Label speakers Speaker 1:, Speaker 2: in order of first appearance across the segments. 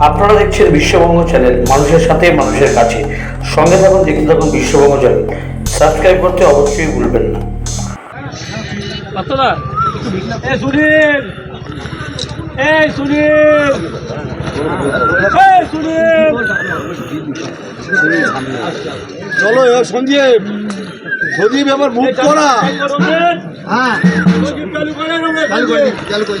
Speaker 1: আপনারা দেখছেন বিশ্ববঙ্গ চ্যানেল মানুষের সাথে মানুষের কাছে। সঙ্গে থাকুন দেখতে থাকুন বিশ্ববঙ্গ চ্যানেল। সাবস্ক্রাইব করতে অবশ্যই ভুলবেন না।
Speaker 2: এ সুনীল এই সুনীল এই সুনীল।
Speaker 3: চলো এবার সঞ্জীব সজীব এবার মুখ করা হ্যাঁ।
Speaker 2: চালু করে
Speaker 3: চালু করে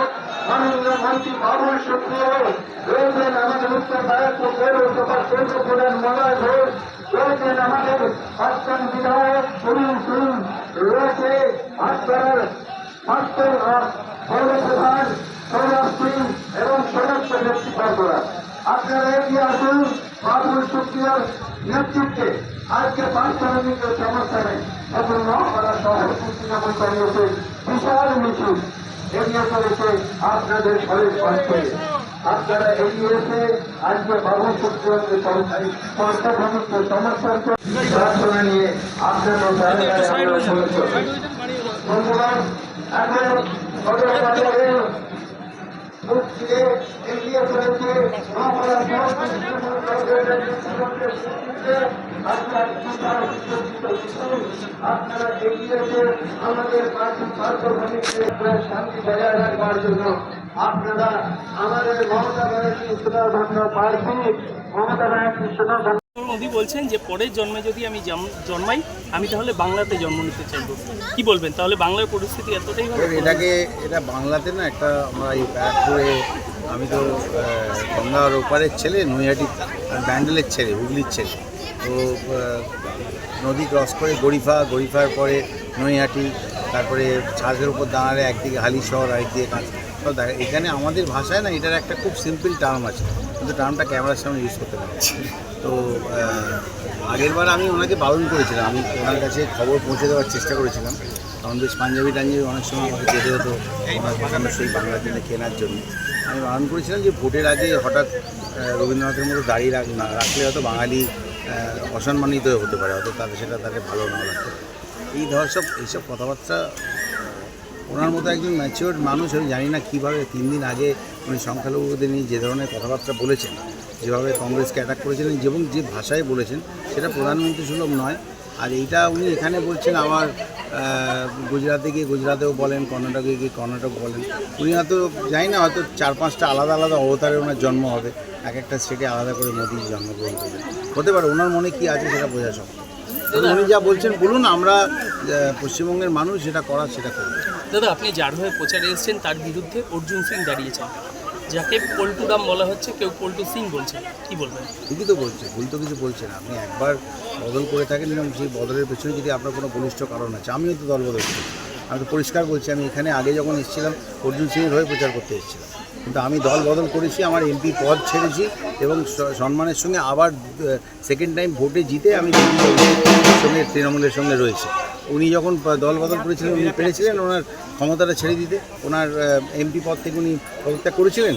Speaker 3: মাননীয় মন্ত্রী বাবুল সুপ্রিয় রয়েছেন আমাদের উত্তর ভারতীয় পৌরসভা কেন্দ্র প্রধান মলয় ঘোষ, রয়েছেন আমাদের প্রাক্তন বিধায়ক সুনীল সিং, রয়েছে আজকাল প্রাক্তন পৌরপ্রধান সৌরভ সিং এবং সমস্ত নেতৃবর্গরা আপনারা এগিয়ে আসুন বাবুল সুপ্রিয়র নেতৃত্বে। আজকে পাঁচজনের সমস্যা নেই এবং নকরা শহর তৃণমূল কংগ্রেসের বিশাল মিছিল। এগিয়ে চলেছে আপনাদের শরীর স্বাস্থ্যে আপনারা এগিয়ে এসে আজকে বাবু সুপ্রিয়কে সংস্থাভূমিকে সমর্থন প্রার্থনা নিয়ে আপনাদের আমরা এখন এগিয়ে চলেছে আপনারা আমাদের পার্শ্বভূমিকে শান্তি বজায় রাখবার জন্য। আপনারা আমাদের মমতা ব্যানার্জি প্রার্থী মমতা ব্যানার্জি
Speaker 2: মোদী বলছেন যে পরের জন্মে যদি আমি জন্মাই আমি তাহলে বাংলাতে জন্ম নিতে চাইব। কি বলবেন? তাহলে বাংলার পরিস্থিতি এতটাই
Speaker 4: এটাকে এটা বাংলাতে না একটা আমরা এই আমি তো গঙ্গার ওপারের ছেলে নৈহাটি ব্যান্ডেলের ছেলে হুগলির ছেলে। তো নদী ক্রস করে গরিফা, গরিফার পরে নৈহাটি, তারপরে ছাদের উপর দাঁড়ালে একদিকে হালিশহর আরেকদিকে কাঁচ। সব দেখা, এখানে আমাদের ভাষায় না, এটার একটা খুব সিম্পল টার্ম আছে। কিন্তু টার্মটা ক্যামেরার সামনে ইউজ করতে পারছি। তো আগেরবার আমি ওনাকে বারণ করেছিলাম। আমি ওনার কাছে খবর পৌঁছে দেওয়ার চেষ্টা করেছিলাম। কারণ বেশ পাঞ্জাবি টাঞ্জাবি অনেক সময় আমাকে যেতে হতো। ওনার ভাষানো সেই বাংলা টেনে কেনার জন্য। আমি বারণ করেছিলাম যে ভোটের আগে হঠাৎ রবীন্দ্রনাথের মতো দাঁড়িয়ে রাখ রাখলে হয়তো বাঙালি অসম্মানিত হতে পারে হয়তো তাদের সেটা তাদের ভালো না লাগতো এই ধর সব এইসব কথাবার্তা ওনার মতো একজন ম্যাচিওর মানুষ, আমি জানি না কীভাবে তিন দিন আগে উনি সংখ্যালঘুদের নিয়ে যে ধরনের কথাবার্তা বলেছেন, যেভাবে কংগ্রেসকে অ্যাটাক করেছিলেন এবং যে ভাষায় বলেছেন, সেটা প্রধানমন্ত্রী সুলভ নয়। আর এইটা উনি এখানে বলছেন, আমার গুজরাতে গিয়ে গুজরাতেও বলেন, কর্ণাটকে গিয়ে কর্ণাটক বলেন। উনি হয়তো, জানি না, হয়তো চার পাঁচটা আলাদা আলাদা অবতারে ওনার জন্ম হবে। এক একটা স্টেটে আলাদা করে মোদী জন্মগ্রহণ করবেন হতে পারে ওনার মনে কী আছে সেটা বোঝা তবে উনি যা বলছেন বলুন আমরা পশ্চিমবঙ্গের মানুষ যেটা করার সেটা করব।
Speaker 2: দাদা আপনি যার হয়ে প্রচারে এসেছেন তার বিরুদ্ধে অর্জুন সিং দাঁড়িয়েছেন। যাকে পল্টু দাম বলা হচ্ছে কেউ পল্টু সিং বলছে কি বলবেন?
Speaker 4: ঠিকই তো বলছে ভুল তো কিছু বলছে না। আপনি একবার বদল করে থাকেন এবং সেই বদলের পেছনে যদি আপনার কোনো বলিষ্ঠ কারণ আছে আমিও তো দল বদল করেছি। আমি তো পরিষ্কার বলছি, আমি এখানে আগে যখন এসেছিলাম অর্জুন সিংয়ের হয়ে প্রচার করতে এসেছিলাম। কিন্তু আমি দল বদল করেছি, আমার এমপি পদ ছেড়েছি এবং সম্মানের সঙ্গে আবার সেকেন্ড টাইম ভোটে জিতে আমি সঙ্গে, তৃণমূলের সঙ্গে রয়েছি। উনি যখন দল বদল করেছিলেন, উনি পেরেছিলেন ওনার ক্ষমতাটা ছেড়ে দিতে। ওনার এমপি পদ থেকে উনি পদত্যাগ করেছিলেন।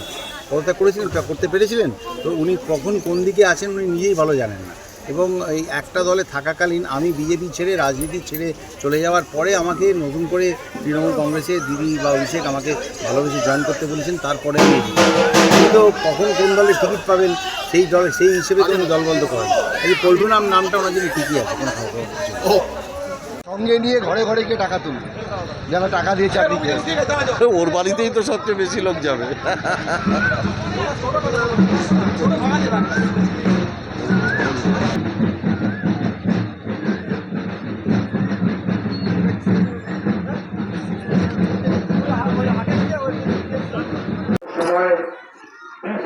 Speaker 4: পদত্যাগ করেছিলেন করতে পেরেছিলেন। তো উনি কখন কোন দিকে আছেন উনি নিজেই ভালো জানেন না। এবং এই একটা দলে থাকাকালীন আমি বিজেপি ছেড়ে রাজনীতি ছেড়ে চলে যাওয়ার পরে আমাকে নতুন করে তৃণমূল কংগ্রেসে দিদি বা অভিষেক আমাকে ভালোবেসে জয়েন করতে বলেছেন তারপরে আমি তো কখন কোন দলে টিকিট পাবেন সেই দলে সেই হিসেবে উনি দলবন্ধ করেন। এই পল্টু নাম নামটা ওনার জন্য ঠিকই আছে কোনো খবর।
Speaker 5: সঙ্গে নিয়ে ঘরে ঘরে গিয়ে টাকা তুলবে যেন টাকা দিয়ে চাকরি
Speaker 3: ওর বাড়িতেই তো সবচেয়ে বেশি লোক যাবে।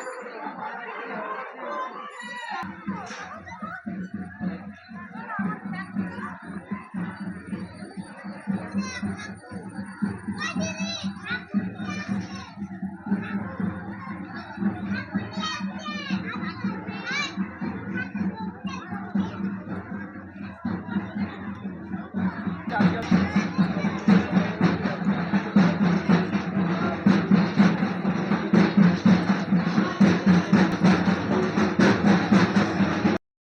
Speaker 6: Thank
Speaker 7: you.